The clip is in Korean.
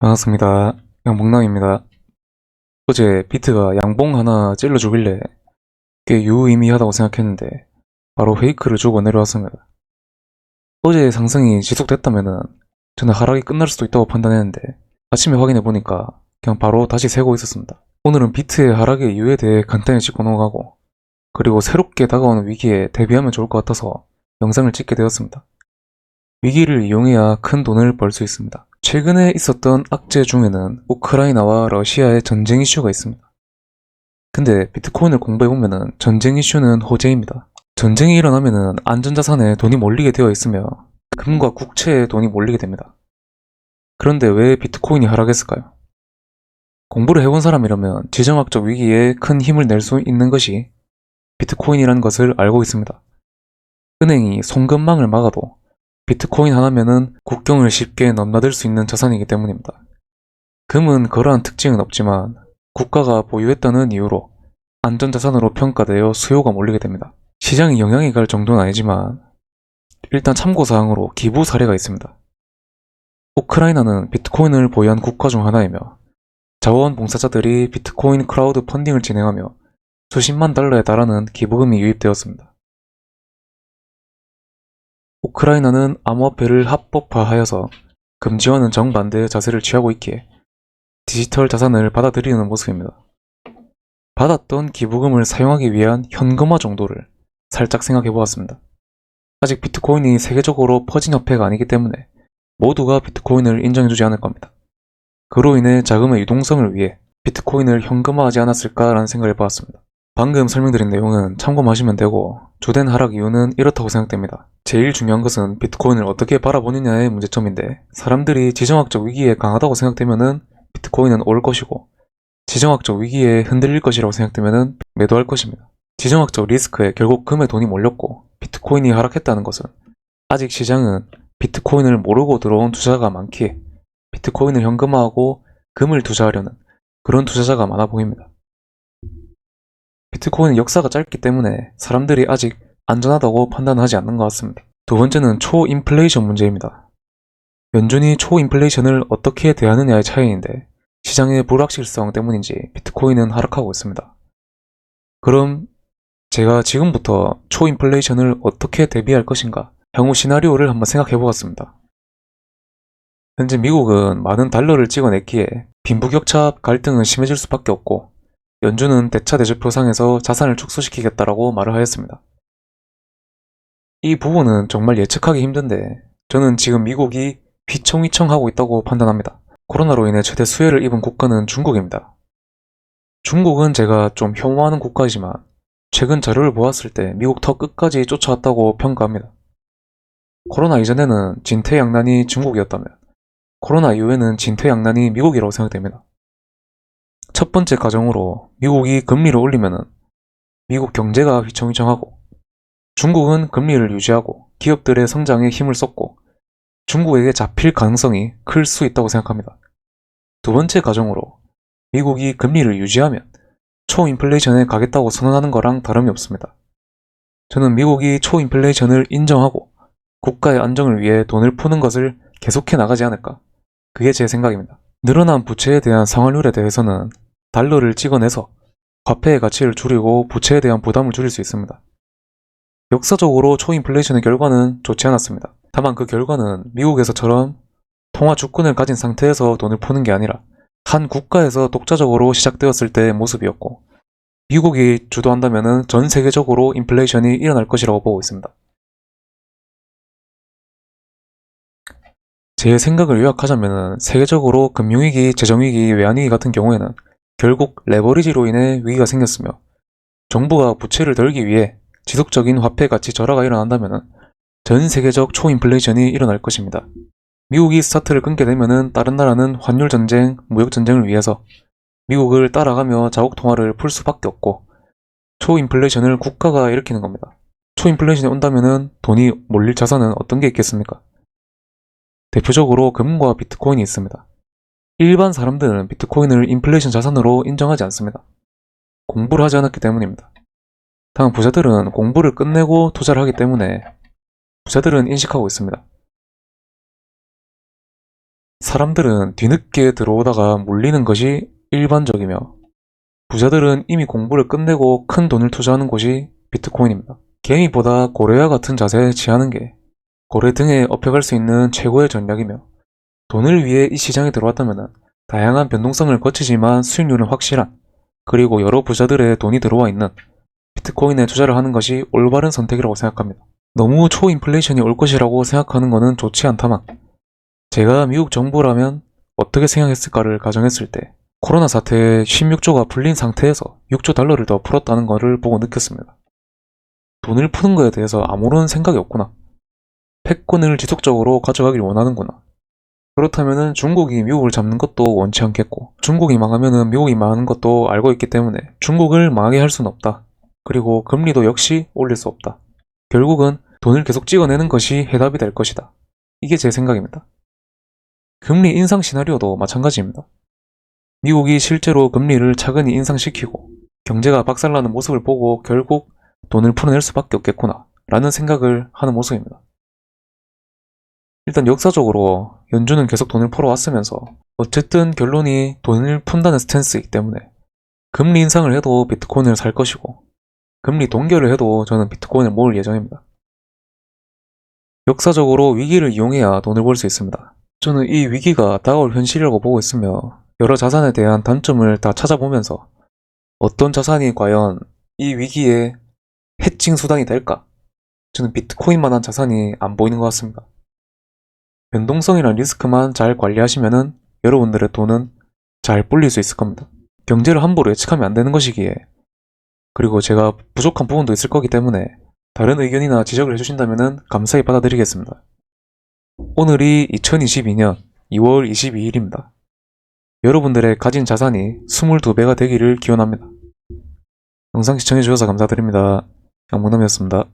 반갑습니다. 양봉남입니다. 어제 비트가 양봉 하나 찔러주길래 꽤 유의미하다고 생각했는데 바로 페이크를 주고 내려왔습니다. 어제 상승이 지속됐다면은 저는 하락이 끝날 수도 있다고 판단했는데 아침에 확인해 보니까 그냥 바로 다시 세고 있었습니다. 오늘은 비트의 하락의 이유에 대해 간단히 짚고 넘어가고 그리고 새롭게 다가오는 위기에 대비하면 좋을 것 같아서 영상을 찍게 되었습니다. 위기를 이용해야 큰 돈을 벌 수 있습니다. 최근에 있었던 악재 중에는 우크라이나와 러시아의 전쟁 이슈가 있습니다. 근데 비트코인을 공부해보면 전쟁 이슈는 호재입니다. 전쟁이 일어나면 안전자산에 돈이 몰리게 되어 있으며 금과 국채에 돈이 몰리게 됩니다. 그런데 왜 비트코인이 하락했을까요? 공부를 해본 사람이라면 지정학적 위기에 큰 힘을 낼 수 있는 것이 비트코인이라는 것을 알고 있습니다. 은행이 송금망을 막아도 비트코인 하나면은 국경을 쉽게 넘나들 수 있는 자산이기 때문입니다. 금은 그러한 특징은 없지만 국가가 보유했다는 이유로 안전자산으로 평가되어 수요가 몰리게 됩니다. 시장에 영향이 갈 정도는 아니지만 일단 참고사항으로 기부 사례가 있습니다. 우크라이나는 비트코인을 보유한 국가 중 하나이며 자원봉사자들이 비트코인 크라우드 펀딩을 진행하며 수십만 달러에 달하는 기부금이 유입되었습니다. 우크라이나는 암호화폐를 합법화하여서 금지와는 정반대의 자세를 취하고 있기에 디지털 자산을 받아들이는 모습입니다. 받았던 기부금을 사용하기 위한 현금화 정도를 살짝 생각해 보았습니다. 아직 비트코인이 세계적으로 퍼진 화폐가 아니기 때문에 모두가 비트코인을 인정해주지 않을 겁니다. 그로 인해 자금의 유동성을 위해 비트코인을 현금화하지 않았을까라는 생각을 해보았습니다. 방금 설명드린 내용은 참고하시면 되고 주된 하락 이유는 이렇다고 생각됩니다. 제일 중요한 것은 비트코인을 어떻게 바라보느냐의 문제점인데 사람들이 지정학적 위기에 강하다고 생각되면은 비트코인은 올 것이고 지정학적 위기에 흔들릴 것이라고 생각되면은 매도할 것입니다. 지정학적 리스크에 결국 금에 돈이 몰렸고 비트코인이 하락했다는 것은 아직 시장은 비트코인을 모르고 들어온 투자가 많기에 비트코인을 현금화하고 금을 투자하려는 그런 투자자가 많아 보입니다. 비트코인은 역사가 짧기 때문에 사람들이 아직 안전하다고 판단하지 않는 것 같습니다. 두 번째는 초인플레이션 문제입니다. 연준이 초인플레이션을 어떻게 대하느냐의 차이인데 시장의 불확실성 때문인지 비트코인은 하락하고 있습니다. 그럼 제가 지금부터 초인플레이션을 어떻게 대비할 것인가 향후 시나리오를 한번 생각해 보았습니다. 현재 미국은 많은 달러를 찍어냈기에 빈부격차 갈등은 심해질 수밖에 없고 연준은 대차 대조표상에서 자산을 축소시키겠다라고 말을 하였습니다. 이 부분은 정말 예측하기 힘든데 저는 지금 미국이 휘청휘청하고 있다고 판단합니다. 코로나로 인해 최대 수혜를 입은 국가는 중국입니다. 중국은 제가 좀 혐오하는 국가이지만 최근 자료를 보았을 때 미국 터 끝까지 쫓아왔다고 평가합니다. 코로나 이전에는 진퇴양난이 중국이었다면 코로나 이후에는 진퇴양난이 미국이라고 생각됩니다. 첫 번째 가정으로 미국이 금리를 올리면은 미국 경제가 휘청휘청하고 중국은 금리를 유지하고 기업들의 성장에 힘을 썼고 중국에게 잡힐 가능성이 클 수 있다고 생각합니다. 두 번째 가정으로 미국이 금리를 유지하면 초인플레이션에 가겠다고 선언하는 거랑 다름이 없습니다. 저는 미국이 초인플레이션을 인정하고 국가의 안정을 위해 돈을 푸는 것을 계속해 나가지 않을까. 그게 제 생각입니다. 늘어난 부채에 대한 상환율에 대해서는 달러를 찍어내서 화폐의 가치를 줄이고 부채에 대한 부담을 줄일 수 있습니다. 역사적으로 초인플레이션의 결과는 좋지 않았습니다. 다만 그 결과는 미국에서처럼 통화 주권을 가진 상태에서 돈을 푸는 게 아니라 한 국가에서 독자적으로 시작되었을 때의 모습이었고 미국이 주도한다면 전 세계적으로 인플레이션이 일어날 것이라고 보고 있습니다. 제 생각을 요약하자면 세계적으로 금융위기, 재정위기, 외환위기 같은 경우에는 결국 레버리지로 인해 위기가 생겼으며 정부가 부채를 덜기 위해 지속적인 화폐 가치 절하가 일어난다면 전 세계적 초인플레이션이 일어날 것입니다. 미국이 스타트를 끊게 되면 다른 나라는 환율 전쟁, 무역 전쟁을 위해서 미국을 따라가며 자국 통화를 풀 수밖에 없고 초인플레이션을 국가가 일으키는 겁니다. 초인플레이션이 온다면 돈이 몰릴 자산은 어떤 게 있겠습니까? 대표적으로 금과 비트코인이 있습니다. 일반 사람들은 비트코인을 인플레이션 자산으로 인정하지 않습니다. 공부를 하지 않았기 때문입니다. 다만 부자들은 공부를 끝내고 투자를 하기 때문에 부자들은 인식하고 있습니다. 사람들은 뒤늦게 들어오다가 몰리는 것이 일반적이며 부자들은 이미 공부를 끝내고 큰 돈을 투자하는 곳이 비트코인입니다. 개미보다 고래와 같은 자세에 취하는 게 고래 등에 업혀갈 수 있는 최고의 전략이며 돈을 위해 이 시장에 들어왔다면 다양한 변동성을 거치지만 수익률은 확실한 그리고 여러 부자들의 돈이 들어와 있는 비트코인에 투자를 하는 것이 올바른 선택이라고 생각합니다. 너무 초인플레이션이 올 것이라고 생각하는 것은 좋지 않다만 제가 미국 정부라면 어떻게 생각했을까를 가정했을 때 코로나 사태에 16조가 풀린 상태에서 6조 달러를 더 풀었다는 것을 보고 느꼈습니다. 돈을 푸는 것에 대해서 아무런 생각이 없구나. 패권을 지속적으로 가져가길 원하는구나. 그렇다면은 중국이 미국을 잡는 것도 원치 않겠고 중국이 망하면은 미국이 망하는 것도 알고 있기 때문에 중국을 망하게 할 수는 없다. 그리고 금리도 역시 올릴 수 없다. 결국은 돈을 계속 찍어내는 것이 해답이 될 것이다. 이게 제 생각입니다. 금리 인상 시나리오도 마찬가지입니다. 미국이 실제로 금리를 차근히 인상시키고 경제가 박살나는 모습을 보고 결국 돈을 풀어낼 수밖에 없겠구나 라는 생각을 하는 모습입니다. 일단 역사적으로 연준은 계속 돈을 풀어왔으면서 어쨌든 결론이 돈을 푼다는 스탠스이기 때문에 금리 인상을 해도 비트코인을 살 것이고 금리 동결을 해도 저는 비트코인을 모을 예정입니다. 역사적으로 위기를 이용해야 돈을 벌 수 있습니다. 저는 이 위기가 다가올 현실이라고 보고 있으며 여러 자산에 대한 단점을 다 찾아보면서 어떤 자산이 과연 이 위기에 해칭 수단이 될까? 저는 비트코인만한 자산이 안 보이는 것 같습니다. 변동성이랑 리스크만 잘 관리하시면은 여러분들의 돈은 잘 불릴 수 있을 겁니다. 경제를 함부로 예측하면 안 되는 것이기에 그리고 제가 부족한 부분도 있을 거기 때문에 다른 의견이나 지적을 해주신다면 감사히 받아들이겠습니다. 오늘이 2022년 2월 22일입니다. 여러분들의 가진 자산이 22배가 되기를 기원합니다. 영상 시청해주셔서 감사드립니다. 양문남이었습니다.